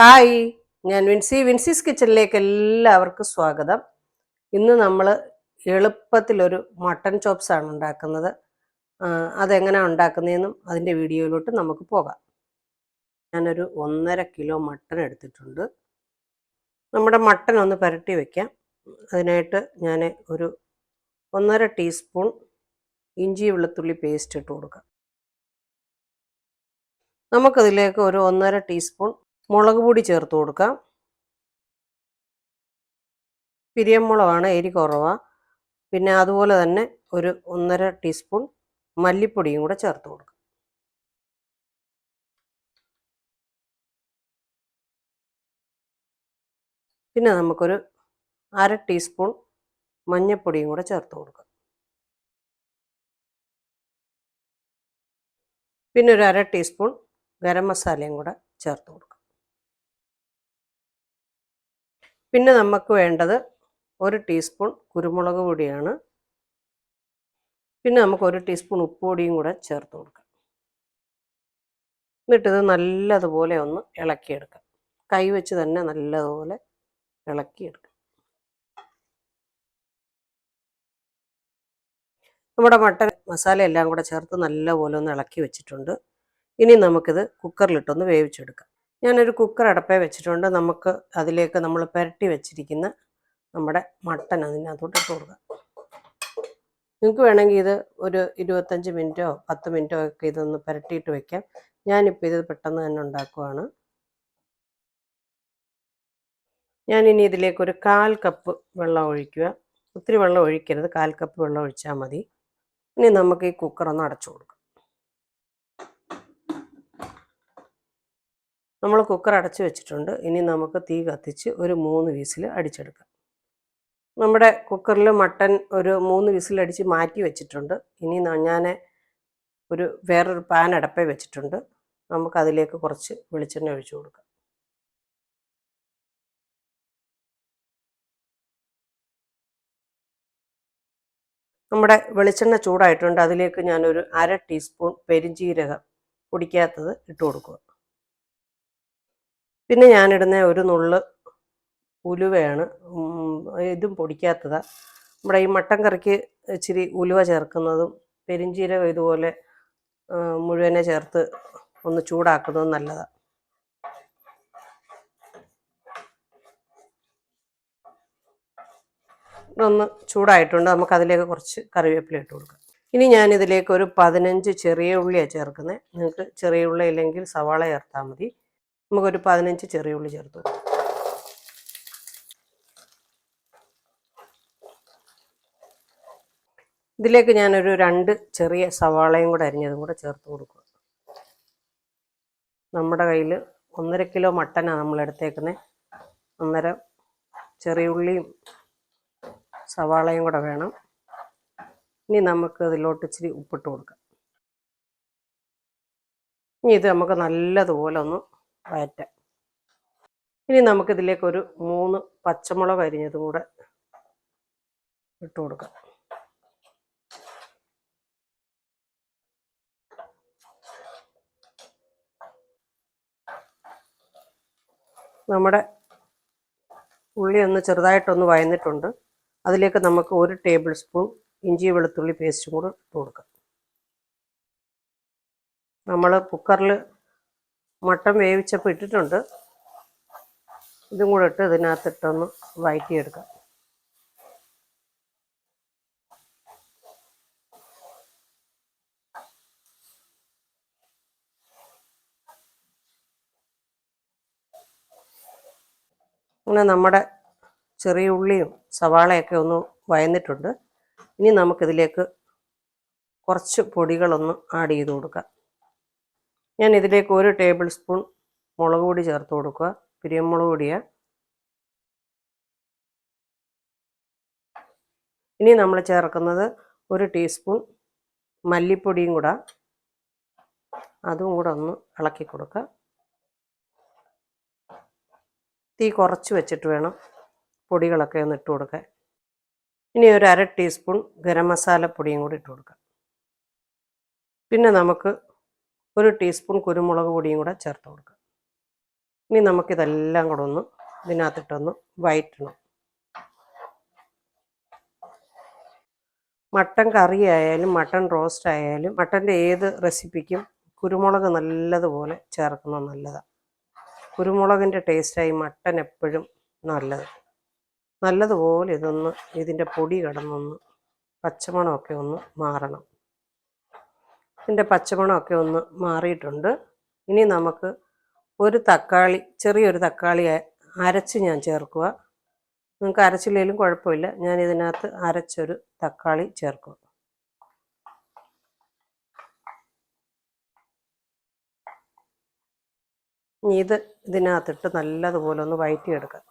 Hi ഞാൻ വിൻസി. വിൻസീസ് കിച്ചണിലേക്ക് എല്ലാവർക്കും സ്വാഗതം. ഇന്ന് നമ്മൾ എളുപ്പത്തിലൊരു മട്ടൺ ചോപ്സാണ് ഉണ്ടാക്കുന്നത്. അതെങ്ങനെയാണ് ഉണ്ടാക്കുന്നതെന്നും അതിന്റെ വീഡിയോയിലോട്ട് നമുക്ക് പോകാം. ഞാനൊരു ഒന്നര കിലോ മട്ടൺ എടുത്തിട്ടുണ്ട്. നമ്മുടെ മട്ടൺ ഒന്ന് പുരട്ടി വയ്ക്കാം അതിനായിട്ട് ഞാൻ ഒരു ഒന്നര ടീസ്പൂൺ ഇഞ്ചി വെളുത്തുള്ളി പേസ്റ്റ് ഇട്ട് കൊടുക്കാം. നമുക്കതിലേക്ക് ഒരു ഒന്നര ടീസ്പൂൺ മുളക് പൊടി ചേർത്ത് കൊടുക്കാം. പിരിയമുളകാണ് എരി കുറവാണ് പിന്നെ അതുപോലെ തന്നെ ഒരു ഒന്നര ടീസ്പൂൺ മല്ലിപ്പൊടിയും കൂടെ ചേർത്ത് കൊടുക്കാം. പിന്നെ നമുക്കൊരു അര ടീസ്പൂൺ മഞ്ഞൾപ്പൊടിയും കൂടെ ചേർത്ത് കൊടുക്കാം. പിന്നെ ഒരു അര ടീസ്പൂൺ ഗരം മസാലയും കൂടെ ചേർത്ത് കൊടുക്കാം. പിന്നെ നമുക്ക് വേണ്ടത് ഒരു ടീസ്പൂൺ കുരുമുളക് പൊടിയാണ്. പിന്നെ നമുക്ക് ഒരു ടീസ്പൂൺ ഉപ്പുപൊടിയും കൂടെ ചേർത്ത് കൊടുക്കാം. എന്നിട്ടിത് നല്ലതുപോലെ ഒന്ന് ഇളക്കിയെടുക്കാം. കൈ വെച്ച് തന്നെ നല്ലതുപോലെ ഇളക്കിയെടുക്കാം. നമ്മുടെ മട്ടൻ മസാല എല്ലാം കൂടെ ചേർത്ത് നല്ലപോലെ ഒന്ന് ഇളക്കി വെച്ചിട്ടുണ്ട്. ഇനി നമുക്കിത് കുക്കറിലിട്ടൊന്ന് വേവിച്ചെടുക്കാം. ഞാനൊരു കുക്കർ അടപ്പേ വെച്ചിട്ടുണ്ട്. നമുക്ക് അതിലേക്ക് നമ്മൾ പുരട്ടി വെച്ചിരിക്കുന്ന നമ്മുടെ മട്ടൻ അതിനകത്തോട്ട് ഇട്ട് കൊടുക്കാം. നിങ്ങൾക്ക് വേണമെങ്കിൽ ഇത് ഒരു ഇരുപത്തഞ്ച് മിനിറ്റോ പത്ത് മിനിറ്റോ ഒക്കെ ഇതൊന്ന് പുരട്ടിയിട്ട് വെക്കാം. ഞാനിപ്പോൾ ഇത് പെട്ടെന്ന് തന്നെ ഉണ്ടാക്കുവാണ്. ഞാനിനി ഇതിലേക്ക് ഒരു കാൽ കപ്പ് വെള്ളം ഒഴിക്കുക. ഒത്തിരി വെള്ളം ഒഴിക്കരുത്. കാൽ കപ്പ് വെള്ളം ഒഴിച്ചാൽ മതി. ഇനി നമുക്ക് ഈ കുക്കർ ഒന്ന് അടച്ചു കൊടുക്കാം. നമ്മൾ കുക്കർ അടച്ചു വെച്ചിട്ടുണ്ട്. ഇനി നമുക്ക് തീ കത്തിച്ച് ഒരു മൂന്ന് വിസിൽ അടിച്ചെടുക്കാം. നമ്മുടെ കുക്കറിൽ മട്ടൻ ഒരു മൂന്ന് വിസിൽ അടിച്ച് മാറ്റി വെച്ചിട്ടുണ്ട്. ഇനി ഞാൻ ഒരു വേറൊരു പാൻ അടപ്പേ വെച്ചിട്ടുണ്ട്. നമുക്ക് അതിലേക്ക് കുറച്ച് വെളിച്ചെണ്ണ ഒഴിച്ചു കൊടുക്കാം. നമ്മുടെ വെളിച്ചെണ്ണ ചൂടായിട്ടുണ്ട്. അതിലേക്ക് ഞാനൊരു അര ടീസ്പൂൺ പെരിഞ്ജീരകം പൊടിക്കാത്തത് ഇട്ട് കൊടുക്കുക. പിന്നെ ഞാനിടുന്ന ഒരു നുള്ള് ഉലുവയാണ്. ഇതും പൊടിക്കാത്തതാ. നമ്മുടെ ഈ മട്ടൻ കറിക്ക് ഇച്ചിരി ഉലുവ ചേർക്കുന്നതും പെരിഞ്ചീരകം ഇതുപോലെ മുഴുവനെ ചേർത്ത് ഒന്ന് ചൂടാക്കുന്നതും നല്ലതാണ് ഒന്ന് ചൂടായിട്ടുണ്ട്. നമുക്ക് അതിലേക്ക് കുറച്ച് കറിവേപ്പില ഇട്ട് കൊടുക്കാം. ഇനി ഞാൻ ഇതിലേക്ക് ഒരു പതിനഞ്ച് ചെറിയ ഉള്ളിയാണ് ചേർക്കുന്നത് നിങ്ങൾക്ക് ചെറിയ ഉള്ളി ഇല്ലെങ്കിൽ സവാള ചേർത്താൽ മതി. നമുക്കൊരു പതിനഞ്ച് ചെറിയ ഉള്ളി ചേർത്ത് കൊടുക്കാം ഇതിലേക്ക് ഞാനൊരു രണ്ട് ചെറിയ സവാളയും കൂടെ അരിഞ്ഞതും കൂടെ ചേർത്ത് കൊടുക്കുക. നമ്മുടെ കയ്യിൽ ഒന്നര കിലോ മട്ടനാണ് നമ്മൾ എടുത്തേക്കുന്നത് അന്നേരം ചെറിയ ഉള്ളിയും സവാളയും കൂടെ വേണം. ഇനി നമുക്ക് ഇതിലോട്ട് ഇച്ചിരി ഉപ്പിട്ട് കൊടുക്കാം. ഇനി ഇത് നമുക്ക് നല്ലതുപോലെ ഒന്ന് വഴറ്റാം ഇനി നമുക്കിതിലേക്ക് ഒരു മൂന്ന് പച്ചമുളക് അരിഞ്ഞതും കൂടെ ഇട്ട് കൊടുക്കാം. നമ്മുടെ ഉള്ളി ഒന്ന് ചെറുതായിട്ടൊന്ന് വയന്നിട്ടുണ്ട് അതിലേക്ക് നമുക്ക് ഒരു ടേബിൾ സ്പൂൺ ഇഞ്ചി വെളുത്തുള്ളി പേസ്റ്റും കൂടെ ഇട്ട് കൊടുക്കാം. നമ്മൾ കുക്കറിൽ മട്ടൻ വേവിച്ചപ്പോൾ ഇട്ടിട്ടുണ്ട്. ഇതും കൂടെ ഇട്ട് ഇതിനകത്തിട്ടൊന്ന് വഴറ്റിയെടുക്കാം അങ്ങനെ നമ്മുടെ ചെറിയ ഉള്ളിയും സവാളയൊക്കെ ഒന്ന് വയന്നിട്ടുണ്ട്. ഇനി നമുക്കിതിലേക്ക് കുറച്ച് പൊടികളൊന്ന് ആഡ് ചെയ്ത് കൊടുക്കാം. ഞാൻ ഇതിലേക്ക് ഒരു ടേബിൾ സ്പൂൺ മുളക് പൊടി ചേർത്ത് കൊടുക്കുക. പിരിയമുളക് പൊടിയാണ് ഇനി നമ്മൾ ചേർക്കുന്നത് ഒരു ടീസ്പൂൺ മല്ലിപ്പൊടിയും കൂടെ. അതും കൂടെ ഒന്ന് ഇളക്കി കൊടുക്കുക. തീ കുറച്ച് വെച്ചിട്ട് വേണം പൊടികളൊക്കെ ഒന്ന് ഇട്ട് കൊടുക്കാൻ. ഇനി ഒരു അര ടീസ്പൂൺ ഗരം മസാല പൊടിയും കൂടി ഇട്ട് കൊടുക്കാം പിന്നെ നമുക്ക് ഒരു ടീസ്പൂൺ കുരുമുളക് പൊടിയും കൂടെ ചേർത്ത് കൊടുക്കുക. ഇനി നമുക്കിതെല്ലാം കൂടെ ഒന്ന് ഇതിനകത്തിട്ടൊന്ന് വയറ്റണം. മട്ടൻ കറി ആയാലും മട്ടൺ റോസ്റ്റ് ആയാലും മട്ടന്റെ ഏത് റെസിപ്പിക്കും കുരുമുളക് നല്ലതുപോലെ ചേർക്കുന്നത് നല്ലതാണ് കുരുമുളകിന്റെ ടേസ്റ്റായി മട്ടൻ എപ്പോഴും നല്ലത്. നല്ലതുപോലെ ഇതൊന്ന് ഇതിന്റെ പൊടി കിടന്നൊന്ന് പച്ചമണമൊക്കെ ഒന്ന് മാറണം. ഇതിന്റെ പച്ചമണമൊക്കെ ഒന്ന് മാറിയിട്ടുണ്ട്. ഇനി നമുക്ക് ഒരു തക്കാളി ചെറിയൊരു തക്കാളി അരച്ച് ഞാൻ ചേർക്കുക. നിങ്ങൾക്ക് അരച്ചില്ലെങ്കിലും കുഴപ്പമില്ല. ഞാൻ ഇതിനകത്ത് അരച്ചൊരു തക്കാളി ചേർക്കുക. ഇത് ഇതിനകത്തിട്ട് നല്ലതുപോലെ ഒന്ന് വഴറ്റിയെടുക്കാം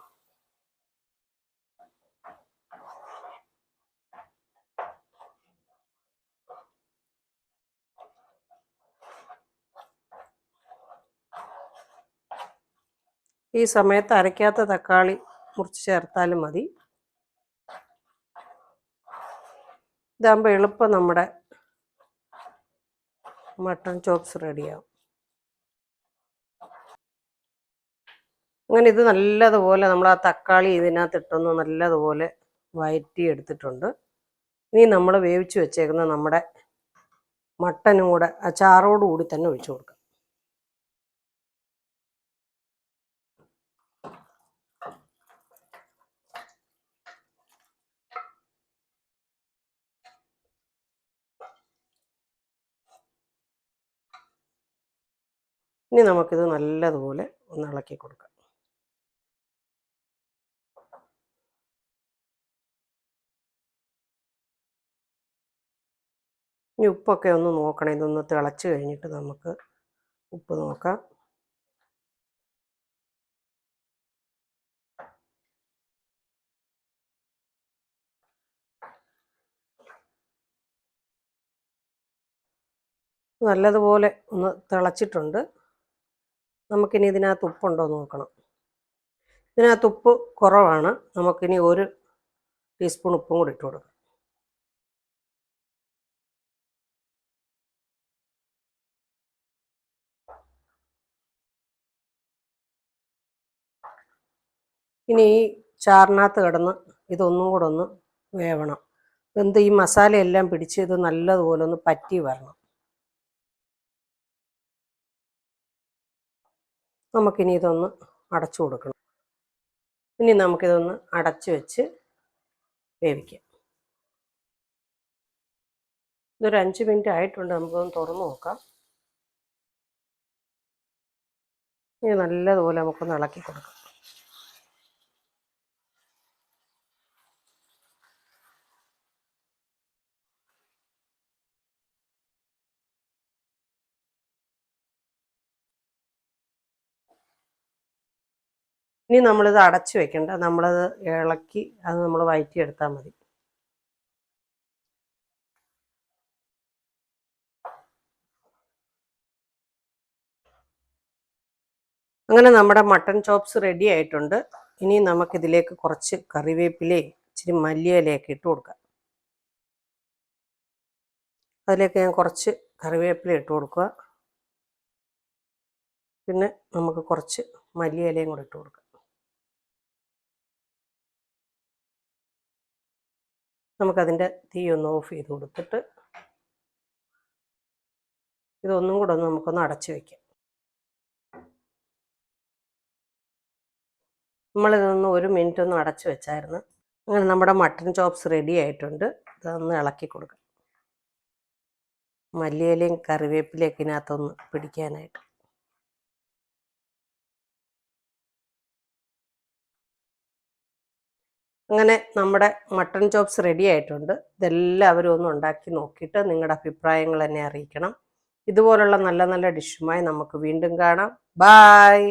ഈ സമയത്ത് അരയ്ക്കാത്ത തക്കാളി മുറിച്ച് ചേർത്താലും മതി. ഇതാകുമ്പോൾ എളുപ്പം നമ്മുടെ മട്ടൺ ചോപ്സ് റെഡിയാവും. അങ്ങനെ ഇത് നല്ലതുപോലെ നമ്മൾ ആ തക്കാളി ഇതിനകത്ത് ഇട്ടൊന്ന് നല്ലതുപോലെ വയറ്റി എടുത്തിട്ടുണ്ട്. ഇനി നമ്മൾ വേവിച്ച് വെച്ചേക്കുന്ന നമ്മുടെ മട്ടനും കൂടെ ആ ചാറോടുകൂടി തന്നെ ഒഴിച്ചു കൊടുക്കാം. ഇനി നമുക്കിത് നല്ലതുപോലെ ഒന്ന് ഇളക്കി കൊടുക്കാം. ഇനി ഉപ്പൊക്കെ ഒന്ന് നോക്കണം. ഇതൊന്ന് തിളച്ച് കഴിഞ്ഞിട്ട് നമുക്ക് ഉപ്പ് നോക്കാം. നല്ലതുപോലെ ഒന്ന് തിളച്ചിട്ടുണ്ട്. നമുക്കിനി ഇതിനകത്ത് ഉപ്പുണ്ടോ എന്ന് നോക്കണം. ഇതിനകത്ത് ഉപ്പ് കുറവാണ്. നമുക്കിനി ഒരു ടീസ്പൂൺ ഉപ്പും കൂടി ഇട്ട് കൊടുക്കാം. ഇനി ഈ ചാറിനകത്ത് കിടന്ന് ഇതൊന്നും കൂടെ ഒന്ന് വേവണം. എന്ത് ഈ മസാലയെല്ലാം പിടിച്ച് ഇത് നല്ലതുപോലെ ഒന്ന് പറ്റി വരണം. നമുക്കിനി ഇതൊന്ന് അടച്ചു കൊടുക്കണം. ഇനി നമുക്കിതൊന്ന് അടച്ചു വെച്ച് വേവിക്കാം. ഇതൊരു അഞ്ച് മിനിറ്റ് ആയിട്ടുണ്ട് നമുക്കൊന്ന് തുറന്നു നോക്കാം. ഇനി നല്ലതുപോലെ നമുക്കൊന്ന് ഇളക്കി കൊടുക്കാം. ഇനി നമ്മളിത് അടച്ചു വെക്കണ്ട. നമ്മളത് ഇളക്കി അത് നമ്മൾ വഴറ്റിയെടുത്താൽ മതി. അങ്ങനെ നമ്മുടെ മട്ടൺ ചോപ്സ് റെഡി ആയിട്ടുണ്ട്. ഇനി നമുക്കിതിലേക്ക് കുറച്ച് കറിവേപ്പിലയും ഇച്ചിരി മല്ലിയിലയൊക്കെ ഇട്ട് കൊടുക്കാം. അതിലേക്ക് ഞാൻ കുറച്ച് കറിവേപ്പില ഇട്ട് കൊടുക്കുക. പിന്നെ നമുക്ക് കുറച്ച് മല്ലിയിലയും കൂടെ ഇട്ട് കൊടുക്കാം. നമുക്കതിന്റെ തീ ഒന്ന് ഓഫ് ചെയ്ത് കൊടുത്തിട്ട് ഇതൊന്നും കൂടെ ഒന്ന് നമുക്കൊന്ന് അടച്ചു വയ്ക്കാം നമ്മളിതൊന്ന് ഒരു മിനിറ്റ് ഒന്ന് അടച്ചു വെച്ചായിരുന്നു. അങ്ങനെ നമ്മുടെ മട്ടൺ ചോപ്സ് റെഡി ആയിട്ടുണ്ട്. ഇതൊന്ന് ഇളക്കി കൊടുക്കാം. മല്ലിയിലയും കറിവേപ്പിലയൊക്കെ ഇതിനകത്തൊന്ന് പിടിക്കാനായിട്ട്. അങ്ങനെ നമ്മുടെ മട്ടൺ ചോപ്സ് റെഡി ആയിട്ടുണ്ട്. ഇതെല്ലാവരും ഒന്ന് ഉണ്ടാക്കി നോക്കിയിട്ട് നിങ്ങളുടെ അഭിപ്രായങ്ങൾ എന്നെ അറിയിക്കണം. ഇതുപോലുള്ള നല്ല നല്ല ഡിഷുമായി നമുക്ക് വീണ്ടും കാണാം. ബായ്